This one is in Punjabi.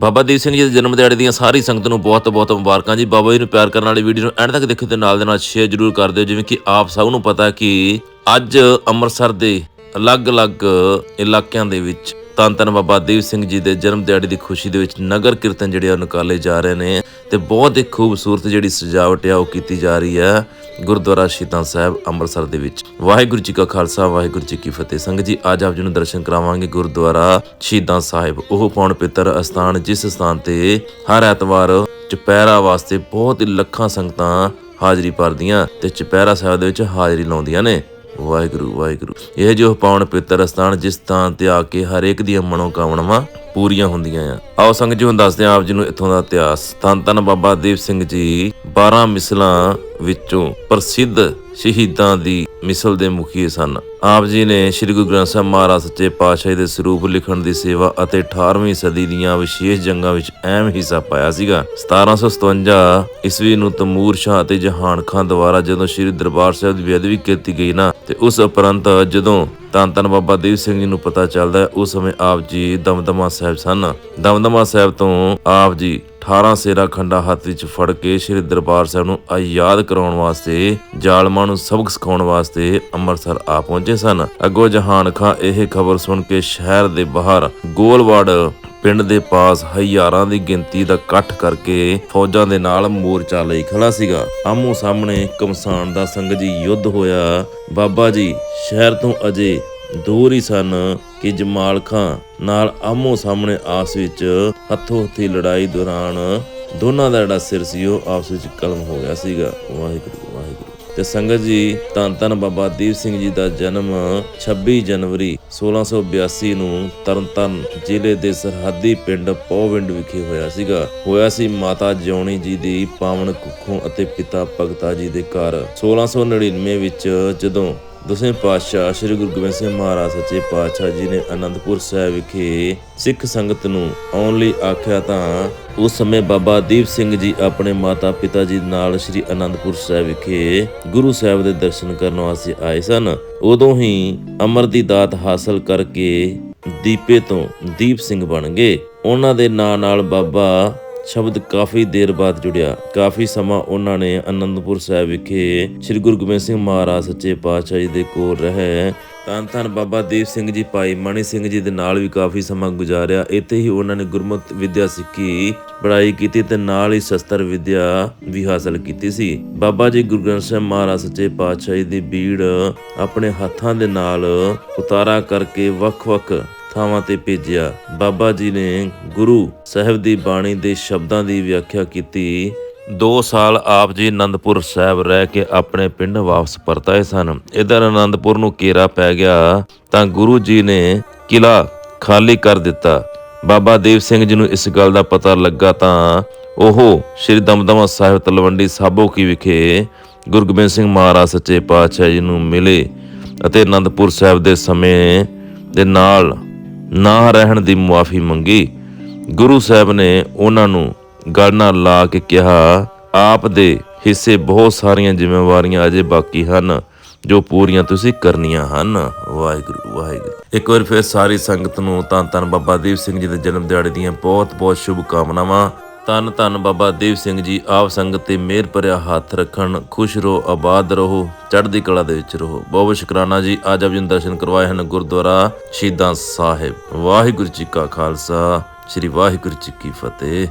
ਬਾਬਾ ਦੀਪ ਸਿੰਘ ਜੀ ਦੇ ਜਨਮ ਦਿਹਾੜੇ ਦੀਆਂ ਸਾਰੀ ਸੰਗਤ ਨੂੰ ਬਹੁਤ-ਬਹੁਤ ਮੁਬਾਰਕਾਂ ਜੀ। ਬਾਬਾ ਜੀ ਨੂੰ ਪਿਆਰ ਕਰਨ ਵਾਲੀ ਵੀਡੀਓ ਨੂੰ ਐਂਡ ਤੱਕ ਦੇਖੋ ਤੇ ਨਾਲ ਦੇ ਨਾਲ ਸ਼ੇਅਰ ਜ਼ਰੂਰ ਕਰ ਦਿਓ। ਜਿਵੇਂ ਕਿ ਆਪ ਸਭ ਨੂੰ ਪਤਾ ਕਿ ਅੱਜ ਅੰਮ੍ਰਿਤਸਰ ਦੇ ਅਲੱਗ-ਅਲੱਗ ਇਲਾਕਿਆਂ ਦੇ ਵਿੱਚ ਧੰਨ ਧੰਨ ਬਾਬਾ ਦੀਪ ਸਿੰਘ ਜੀ ਦੇ ਜਨਮ ਦਿਹਾੜੇ ਦੀ ਖੁਸ਼ੀ ਦੇ ਵਿੱਚ ਨਗਰ ਕੀਰਤਨ ਜਿਹੜੇ ਆ ਉਹ ਨਿਕਾਲੇ ਜਾ ਰਹੇ ਨੇ ਤੇ ਬਹੁਤ ਹੀ ਖੂਬਸੂਰਤ ਜਿਹੜੀ ਸਜਾਵਟ ਆ ਉਹ ਕੀਤੀ ਜਾ ਰਹੀ ਹੈ ਗੁਰਦੁਆਰਾ ਸ਼ਹੀਦਾਂ ਸਾਹਿਬ ਅੰਮ੍ਰਿਤਸਰ ਦੇ ਵਿੱਚ। ਵਾਹਿਗੁਰੂ ਜੀ ਕਾ ਖਾਲਸਾ, ਵਾਹਿਗੁਰੂ ਜੀ ਕੀ ਫਤਿਹ। ਸੰਗਤ ਜੀ, ਅੱਜ ਆਪ ਜੀ ਨੂੰ ਦਰਸ਼ਨ ਕਰਾਵਾਂਗੇ ਗੁਰਦੁਆਰਾ ਸ਼ਹੀਦਾਂ ਸਾਹਿਬ। ਉਹ ਪੌਣ ਪਿੱਤਰ ਅਸਥਾਨ ਜਿਸ ਸਥਾਨ ਤੇ ਹਰ ਐਤਵਾਰ ਚੁਪਹਿਰਾ ਵਾਸਤੇ ਬਹੁਤ ਹੀ ਲੱਖਾਂ ਸੰਗਤਾਂ ਹਾਜ਼ਰੀ ਭਰਦੀਆਂ ਤੇ ਚੁਪਹਿਰਾ ਸਾਹਿਬ ਦੇ ਵਿੱਚ ਹਾਜ਼ਰੀ ਲਾਉਂਦੀਆਂ ਨੇ। ਵਾਹਿਗੁਰੂ ਵਾਹਿਗੁਰੂ। ਇਹ ਜੋ ਪਾਉਣ ਪਵਿੱਤਰ ਸਥਾਨ ਜਿਸ ਥਾਂ ਤੇ ਆ ਕੇ ਹਰੇਕ ਦੀਆਂ ਮਨੋਕਾਮਨਾਵਾਂ ਪੂਰੀਆਂ ਹੁੰਦੀਆਂ ਆ। ਆਓ ਸੰਗਤ ਜੀ ਹੁਣ ਦੱਸਦੇ ਹਾਂ ਆਪ ਜੀ ਨੂੰ ਇੱਥੋਂ ਦਾ ਇਤਿਹਾਸ। ਧੰਨ ਧੰਨ ਬਾਬਾ ਦੀਪ ਸਿੰਘ ਜੀ 12 ਮਿਸਲਾਂ ਵਿੱਚੋਂ ਪ੍ਰਸਿੱਧ ਸ਼ਹੀਦਾਂ ਦੀ ਮਿਸਲ ਦੇ ਮੁਖੀ ਸਨ। ਆਪ ਜੀ ਨੇ ਸ੍ਰੀ ਗੁਰੂ ਗ੍ਰੰਥ ਸਾਹਿਬ ਮਹਾਰਾਜ ਸੱਚੇ ਪਾਤਸ਼ਾਹ ਦੇ ਸਰੂਪ ਲਿਖਣ ਦੀ ਸੇਵਾ ਅਤੇ 18ਵੀਂ ਸਦੀ ਦੀਆਂ ਵਿਸ਼ੇਸ਼ ਜੰਗਾਂ ਵਿੱਚ ਅਹਿਮ ਹਿੱਸਾ ਪਾਇਆ ਸੀਗਾ। 1757 ਈਸਵੀ ਨੂੰ ਤਮੂਰ ਸ਼ਾਹ ਅਤੇ ਜਹਾਨ ਖਾਨ ਦੁਆਰਾ ਜਦੋਂ ਸ੍ਰੀ ਦਰਬਾਰ ਸਾਹਿਬ ਦੀ ਬੇਅਦਬੀ ਕੀਤੀ ਗਈ ਨਾ, ਤੇ ਉਸ ਉਪਰੰਤ ਜਦੋਂ ਧੰਨ ਧੰਨ ਬਾਬਾ ਦੀਪ ਸਿੰਘ ਜੀ ਨੂੰ ਪਤਾ ਚੱਲਦਾ ਉਸ ਸਮੇਂ ਆਪ ਜੀ ਦਮਦਮਾ ਸਾਹਿਬ ਸਨ। ਦਮਦਮਾ ਸਾਹਿਬ ਤੋਂ ਆਪ ਜੀ 18 ਸੇਰਾ ਖੰਡਾ ਹੱਥ ਵਿੱਚ ਫੜ ਕੇ ਸ੍ਰੀ ਦਰਬਾਰ ਸਾਹਿਬ ਨੂੰ ਆਜ਼ਾਦ ਕਰਾਉਣ ਵਾਸਤੇ, ਜ਼ਾਲਮਾਂ ਨੂੰ ਸਬਕ ਸਿਖਾਉਣ ਵਾਸਤੇ ਅੰਮ੍ਰਿਤਸਰ ਆ ਪਹੁੰਚੇ ਸਨ। ਅੱਗੋਂ ਜਹਾਨ ਖਾਂ ਇਹ ਖਬਰ ਸੁਣ ਕੇ ਸ਼ਹਿਰ ਦੇ ਬਾਹਰ ਗੋਲਵਾੜ ਪਿੰਡ ਦੇ ਪਾਸ ਹਜ਼ਾਰਾਂ ਦੀ ਗਿਣਤੀ ਦਾ ਇਕੱਠ ਕਰਕੇ ਫੌਜਾਂ ਦੇ ਨਾਲ ਮੋਰਚਾ ਲਈ ਖੜਾ ਸੀਗਾ। ਆਮੋ ਸਾਹਮਣੇ ਕਮਸਾਨ ਦਾ ਸੰਗ ਜੀ ਯੁੱਧ ਹੋਇਆ। ਬਾਬਾ ਜੀ, ਸ਼ਹਿਰ ਤੋਂ ਅਜੇ ਦੂਰ ਹੀ ਸਨ ਕਿ ਜਮਾਲ ਖਾਂ ਨਾਲ ਆਮੋ ਸਾਹਮਣੇ ਆਪਸ ਵਿੱਚ ਹੱਥੋਂ ਹੱਥੀ ਲੜਾਈ ਦੌਰਾਨ ਦੋਨਾਂ ਦਾ ਜਿਹੜਾ ਸਿਰ ਸੀ ਉਹ ਆਪਸ ਵਿੱਚ ਕਲਮ ਹੋ ਗਿਆ ਸੀਗਾ। ਵਾਹਿਗੁਰੂ। ਤੇ ਸੰਗਤ ਜੀ, ਧੰਨ ਧੰਨ ਬਾਬਾ ਦੀਪ ਸਿੰਘ ਜੀ ਦਾ ਜਨਮ 26 ਜਨਵਰੀ 1682 ਨੂੰ ਤਰਨਤਾਰਨ ਜ਼ਿਲ੍ਹੇ ਦੇ ਸਰਹੱਦੀ ਪਿੰਡ ਪੌਵਿੰਡ ਵਿਖੇ ਹੋਇਆ ਸੀਗਾ। ਹੋਇਆ ਸੀ ਮਾਤਾ ਜਿਉਣੀ ਜੀ ਦੀ ਪਾਵਨ ਕੁੱਖੋਂ ਅਤੇ ਪਿਤਾ ਭਗਤਾ ਜੀ ਦੇ ਘਰ। 1699 ਵਿੱਚ ਜਦੋਂ ਦਸਵੇਂ ਪਾਤਸ਼ਾਹ ਸ੍ਰੀ ਗੁਰੂ ਗੋਬਿੰਦ ਸਿੰਘ ਮਹਾਰਾਜ ਸੱਚੇ ਪਾਤਸ਼ਾਹ ਜੀ ਨੇ ਅਨੰਦਪੁਰ ਸਾਹਿਬ ਵਿਖੇ ਸਿੱਖ ਸੰਗਤ ਨੂੰ ਆਉਣ ਲਈ ਆਖਿਆ ਤਾਂ ਉਸ ਸਮੇਂ ਬਾਬਾ ਦੀਪ ਸਿੰਘ ਜੀ ਆਪਣੇ ਮਾਤਾ ਪਿਤਾ ਜੀ ਨਾਲ ਸ੍ਰੀ ਅਨੰਦਪੁਰ ਸਾਹਿਬ ਵਿਖੇ ਗੁਰੂ ਸਾਹਿਬ ਦੇ ਦਰਸ਼ਨ ਕਰਨ ਵਾਸਤੇ ਆਏ ਸਨ। ਉਦੋਂ ਹੀ ਅਮਰ ਦੀ ਦਾਤ ਹਾਸਲ ਕਰਕੇ ਦੀਪੇ ਤੋਂ ਦੀਪ ਸਿੰਘ ਬਣ ਗਏ। ਉਹਨਾਂ ਦੇ ਨਾਂ ਨਾਲ ਬਾਬਾ ਸ਼ਬਦ ਕਾਫੀ ਦੇਰ ਬਾਅਦ ਜੁੜਿਆ। ਕਾਫੀ ਸਮਾਂ ਉਹਨਾਂ ਨੇ ਅਨੰਦਪੁਰ ਸਾਹਿਬ ਵਿਖੇ ਸ੍ਰੀ ਗੁਰੂ ਗੋਬਿੰਦ ਸਿੰਘ ਮਹਾਰਾਜ ਸੱਚੇ ਪਾਤਸ਼ਾਹ ਜੀ ਦੇ ਕੋਲ ਰਹੇ। ਧੰਨ ਧੰਨ ਬਾਬਾ ਦੀਪ ਸਿੰਘ ਜੀ, ਭਾਈ ਮਣੀ ਸਿੰਘ ਜੀ ਦੇ ਨਾਲ ਵੀ ਕਾਫੀ ਸਮਾਂ ਗੁਜ਼ਾਰਿਆ। ਇੱਥੇ ਹੀ ਉਹਨਾਂ ਨੇ ਗੁਰਮਤਿ ਵਿਦਿਆ ਸਿੱਖੀ, ਪੜ੍ਹਾਈ ਕੀਤੀ ਤੇ ਨਾਲ ਹੀ ਸ਼ਸਤਰ ਵਿਦਿਆ ਵੀ ਹਾਸਲ ਕੀਤੀ ਸੀ। ਬਾਬਾ ਜੀ ਗੁਰੂ ਗ੍ਰੰਥ ਸਾਹਿਬ ਮਹਾਰਾਜ ਸੱਚੇ ਪਾਤਸ਼ਾਹ ਜੀ ਦੀ ਬੀੜ ਆਪਣੇ ਹੱਥਾਂ ਦੇ ਨਾਲ ਉਤਾਰਾ ਕਰਕੇ ਵੱਖ-ਵੱਖ ਥਾਵਾਂ ਤੇ ਭੇਜਿਆ। ਬਾਬਾ ਜੀ ਨੇ ਗੁਰੂ ਸਾਹਿਬ ਦੀ ਬਾਣੀ ਦੇ ਸ਼ਬਦਾਂ ਦੀ ਵਿਆਖਿਆ ਕੀਤੀ। 2 ਸਾਲ ਆਪ ਜੀ ਅਨੰਦਪੁਰ ਸਾਹਿਬ ਰਹਿ ਕੇ ਆਪਣੇ ਪਿੰਡ ਵਾਪਸ ਪਰਤਾਏ ਸਨ। ਇਧਰ ਅਨੰਦਪੁਰ ਨੂੰ ਘੇਰਾ ਪੈ ਗਿਆ ਤਾਂ ਗੁਰੂ ਜੀ ਨੇ ਕਿਲਾ ਖਾਲੀ ਕਰ ਦਿੱਤਾ। ਬਾਬਾ ਦੀਪ ਸਿੰਘ ਜੀ ਨੂੰ ਇਸ ਗੱਲ ਦਾ ਪਤਾ ਲੱਗਾ ਤਾਂ ਉਹ ਸ੍ਰੀ ਦਮਦਮਾ ਸਾਹਿਬ ਤਲਵੰਡੀ ਸਾਬੋ ਕੀ ਵਿਖੇ ਗੁਰੂ ਗੋਬਿੰਦ ਸਿੰਘ ਮਹਾਰਾਜ ਸੱਚੇ ਪਾਤਸ਼ਾਹ ਜੀ ਨੂੰ ਮਿਲੇ ਅਤੇ ਅਨੰਦਪੁਰ ਸਾਹਿਬ ਦੇ ਸਮੇਂ ਦੇ ਨਾਲ ਨਾ ਰਹਿਣ ਦੀ ਮੁਆਫੀ ਮੰਗੀ। ਗੁਰੂ ਸਾਹਿਬ ਨੇ ਉਹਨਾਂ ਨੂੰ ਗੱਲ ਨਾਲ ਲਾ ਕੇ ਕਿਹਾ, ਆਪ ਦੇ ਹਿੱਸੇ ਬਹੁਤ ਸਾਰੀਆਂ ਜ਼ਿੰਮੇਵਾਰੀਆਂ ਅਜੇ ਬਾਕੀ ਹਨ, ਜੋ ਪੂਰੀਆਂ ਤੁਸੀਂ ਕਰਨੀਆਂ ਹਨ। ਵਾਹਿਗੁਰੂ ਵਾਹਿਗੁਰੂ। ਇੱਕ ਵਾਰ ਫਿਰ ਸਾਰੀ ਸੰਗਤ ਨੂੰ ਧੰਨ ਧੰਨ ਬਾਬਾ ਦੀਪ ਸਿੰਘ ਜੀ ਦੇ ਜਨਮ ਦਿਹਾੜੇ ਦੀਆਂ ਬਹੁਤ ਬਹੁਤ ਸ਼ੁਭ ਕਾਮਨਾਵਾਂ ਧੰਨ ਧੰਨ ਬਾਬਾ ਦੇਵ ਸਿੰਘ ਜੀ, ਆਪ ਸੰਗਤ ਤੇ ਮਿਹਰ ਭਰਿਆ ਹੱਥ ਰੱਖਣ, ਖੁਸ਼ ਰਹੋ, ਆਬਾਦ ਰਹੋ, ਚੜ੍ਹਦੀ ਕਲਾ ਦੇ ਵਿੱਚ ਰਹੋ। ਬਹੁਤ ਬਹੁਤ ਸ਼ੁਕਰਾਨਾ ਜੀ, ਅੱਜ ਆਪ ਜੀ ਨੂੰ ਦਰਸ਼ਨ ਕਰਵਾਏ ਹਨ ਗੁਰਦੁਆਰਾ ਸ਼ਹੀਦਾਂ ਸਾਹਿਬ। ਵਾਹਿਗੁਰੂ ਜੀ ਕਾ ਖਾਲਸਾ, ਸ੍ਰੀ ਵਾਹਿਗੁਰੂ ਜੀ ਕੀ ਫਤਿਹ।